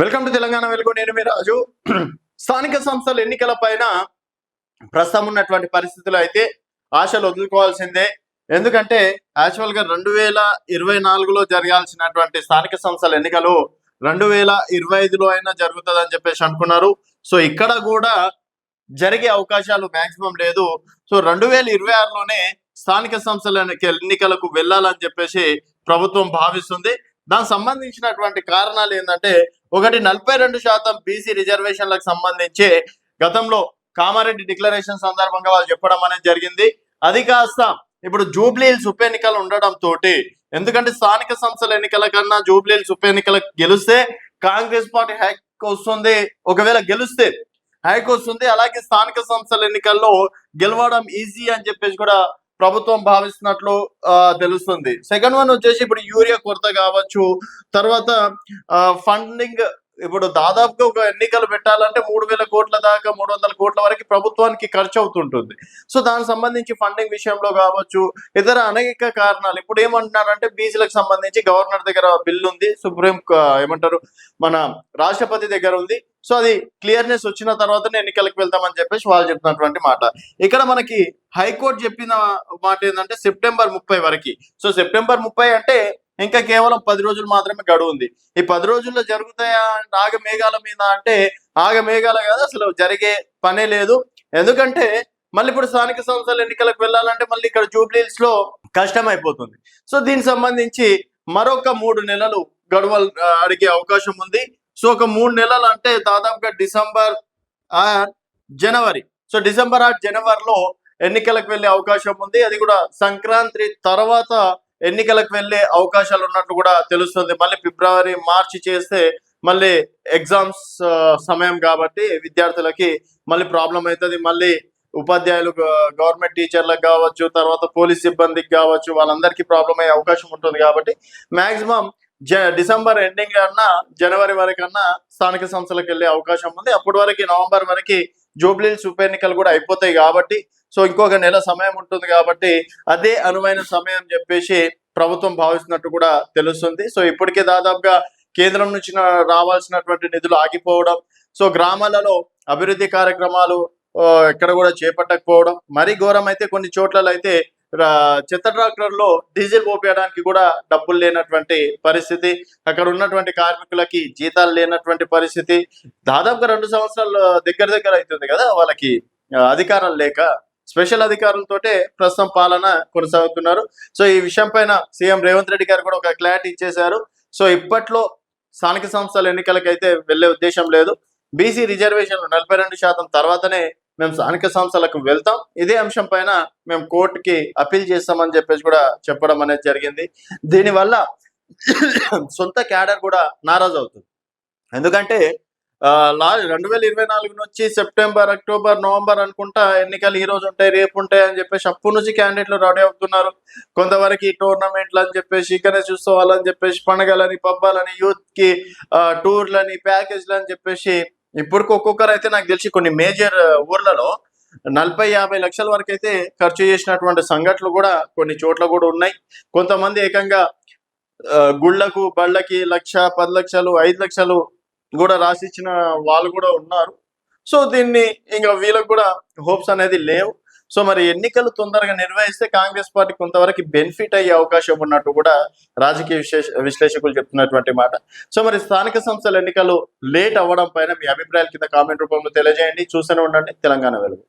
Welcome to Telangana వెలుగు. నేను మీ రాజు. స్థానిక సంస్థల ఎన్నికల పైన ప్రస్తుతం ఉన్నటువంటి పరిస్థితులు అయితే ఆశలు వదులుకోవాల్సిందే. ఎందుకంటే యాక్చువల్గా రెండు వేల ఇరవై నాలుగులో జరగాల్సినటువంటి స్థానిక సంస్థల ఎన్నికలు రెండు వేల ఇరవై ఐదులో అయినా జరుగుతుందని చెప్పేసి అనుకున్నారు. సో ఇక్కడ కూడా జరిగే అవకాశాలు మాక్సిమం లేదు. సో రెండు వేల ఇరవై ఆరులోనే స్థానిక సంస్థల ఎన్నికలకు వెళ్ళాలని చెప్పేసి ప్రభుత్వం భావిస్తుంది. దానికి సంబంధించినటువంటి కారణాలు ఏంటంటే ఒకటి నలభై రెండు శాతం బీసీ రిజర్వేషన్లకు సంబంధించి గతంలో కామారెడ్డి డిక్లరేషన్ సందర్భంగా వాళ్ళు చెప్పడం అనేది జరిగింది. అది కాస్త ఇప్పుడు జూబ్లీహిల్స్ ఉప ఎన్నికలు ఉండడం తోటి ఎందుకంటే స్థానిక సంస్థల ఎన్నికల కన్నా జూబ్లీహిల్స్ ఉప ఎన్నికలకు గెలిస్తే కాంగ్రెస్ పార్టీ హైక్ వస్తుంది. ఒకవేళ గెలిస్తే హైక్ వస్తుంది. అలాగే స్థానిక సంస్థల ఎన్నికల్లో గెలవడం ఈజీ అని చెప్పేసి కూడా ప్రభుత్వం భావిస్తున్నట్లు తెలుస్తుంది. సెకండ్ వన్ వచ్చేసి ఇప్పుడు యూరియా కొరత కావచ్చు. తర్వాత ఫండింగ్ ఇప్పుడు దాదాపుగా ఒక ఎన్నికలు పెట్టాలంటే మూడు వేల కోట్ల దాకా మూడు వందల కోట్ల వరకు ప్రభుత్వానికి ఖర్చు అవుతుంటుంది. సో దానికి సంబంధించి ఫండింగ్ విషయంలో కావచ్చు ఇతర అనేక కారణాలు. ఇప్పుడు ఏమంటున్నారంటే బీసీలకు సంబంధించి గవర్నర్ దగ్గర బిల్లు ఉంది సుప్రీం ఏమంటారు మన రాష్ట్రపతి దగ్గర ఉంది. సో అది క్లియర్నెస్ వచ్చిన తర్వాతనే ఎన్నికలకు వెళ్తామని చెప్పేసి వాళ్ళు చెప్తున్నటువంటి మాట. ఇక్కడ మనకి హైకోర్టు చెప్పిన మాట ఏంటంటే సెప్టెంబర్ ముప్పై వరకు. సో సెప్టెంబర్ ముప్పై అంటే ఇంకా కేవలం పది రోజులు మాత్రమే గడువు ఉంది. ఈ పది రోజుల్లో జరుగుతాయా? అంటే ఆగ మేఘాల మీద అంటే ఆగ మేఘాల కాదు అసలు జరిగే పనే లేదు. ఎందుకంటే మళ్ళీ ఇప్పుడు స్థానిక సంస్థల ఎన్నికలకు వెళ్ళాలంటే మళ్ళీ ఇక్కడ జూబ్లీస్లో కష్టం అయిపోతుంది సో దీనికి సంబంధించి మరొక మూడు నెలలు గడువలు అడిగే అవకాశం ఉంది. సో ఒక మూడు నెలలు అంటే దాదాపుగా December or January. So December or జనవరిలో ఎన్నికలకు వెళ్ళే అవకాశం ఉంది. అది కూడా సంక్రాంతి తర్వాత ఎన్నికలకు వెళ్ళే అవకాశాలు ఉన్నట్లు కూడా తెలుస్తుంది. మళ్ళీ ఫిబ్రవరి మార్చి చేస్తే మళ్ళీ ఎగ్జామ్స్ సమయం కాబట్టి విద్యార్థులకి మళ్ళీ ప్రాబ్లం అవుతుంది. మళ్ళీ ఉపాధ్యాయులు గవర్నమెంట్ టీచర్లకు కావచ్చు తర్వాత పోలీస్ సిబ్బందికి కావచ్చు వాళ్ళందరికీ ప్రాబ్లం అయ్యే అవకాశం ఉంటుంది కాబట్టి మాక్సిమం జ డిసెంబర్ ఎండింగ్ అన్నా జనవరి వరకన్నా స్థానిక సంస్థలకు వెళ్ళే అవకాశం ఉంది. అప్పటి వరకు నవంబర్ వరకు జూబ్లీ ఉప ఎన్నికలు కూడా అయిపోతాయి కాబట్టి సో ఇంకొక నెల సమయం ఉంటుంది కాబట్టి అదే అనువైన సమయం చెప్పేసి ప్రభుత్వం భావిస్తున్నట్టు కూడా తెలుస్తుంది. సో ఇప్పటికే దాదాపుగా కేంద్రం నుంచి రావాల్సినటువంటి నిధులు ఆగిపోవడం సో గ్రామాలలో అభివృద్ధి కార్యక్రమాలు ఎక్కడ కూడా చేపట్టకపోవడం మరీ ఘోరం అయితే కొన్ని చోట్లలో అయితే చెత్త ట్రాక్టర్లో డీజిల్ పోపేయడానికి కూడా డబ్బులు లేనటువంటి పరిస్థితి. అక్కడ ఉన్నటువంటి కార్మికులకి జీతాలు లేనటువంటి పరిస్థితి. దాదాపుగా రెండు సంవత్సరాలు దగ్గర దగ్గర అవుతుంది కదా వాళ్ళకి అధికారం లేక. స్పెషల్ అధికారులతోటే ప్రస్తుతం పాలన కొనసాగుతున్నారు. సో ఈ విషయం పైన సీఎం రేవంత్ రెడ్డి గారు కూడా ఒక క్లారిటీ ఇచ్చేశారు. సో ఇప్పట్లో స్థానిక సంస్థల ఎన్నికలకైతే వెళ్ళే ఉద్దేశం లేదు. బీసీ రిజర్వేషన్లు నలభై రెండు శాతం తర్వాతనే మేము స్థానిక సంస్థలకు వెళ్తాం. ఇదే అంశం పైన మేము కోర్టుకి అప్పీల్ చేస్తామని చెప్పేసి కూడా చెప్పడం అనేది జరిగింది. దీనివల్ల సొంత క్యాడర్ కూడా నారాజు అవుతుంది. ఎందుకంటే లా రెండు వేల ఇరవై నాలుగు నుంచి సెప్టెంబర్ అక్టోబర్ నవంబర్ అనుకుంటా ఎన్నికలు ఈ రోజు ఉంటాయి రేపు ఉంటాయి అని చెప్పేసి అప్పటి నుంచి క్యాండిడేట్లు రెడీ అవుతున్నారు. కొంతవరకు ఈ టోర్నమెంట్లు అని చెప్పేసి ఇక్కడనే చూసుకోవాలని చెప్పేసి పండుగలని పబ్బాలని యూత్కి టూర్లని ప్యాకేజ్లు అని చెప్పేసి ఇప్పుడు ఒక్కొక్కరు అయితే నాకు తెలిసి కొన్ని మేజర్ ఊర్లలో నలభై యాభై లక్షల వరకు అయితే ఖర్చు చేసినటువంటి సంఘటనలు కూడా కొన్ని చోట్ల కూడా ఉన్నాయి. కొంతమంది ఏకంగా ఆ, గుళ్ళకు బళ్ళకి లక్ష పది లక్షలు ఐదు లక్షలు కూడా రాసిచ్చిన వాళ్ళు కూడా ఉన్నారు. సో దీన్ని ఇంకా వీళ్ళకి కూడా హోప్స్ అనేది లేవు. సో మరి ఎన్నికలు తొందరగా నిర్వహిస్తే కాంగ్రెస్ పార్టీ కొంతవరకు బెనిఫిట్ అయ్యే అవకాశం ఉన్నట్టు కూడా రాజకీయ విశేష విశ్లేషకులు చెప్తున్నటువంటి మాట. సో మరి స్థానిక సంస్థల ఎన్నికలు లేట్ అవ్వడం పైన మీ అభిప్రాయాల కింద కామెంట్ రూపంలో తెలియజేయండి. చూస్తూనే ఉండండి. తెలంగాణ వెలుగు.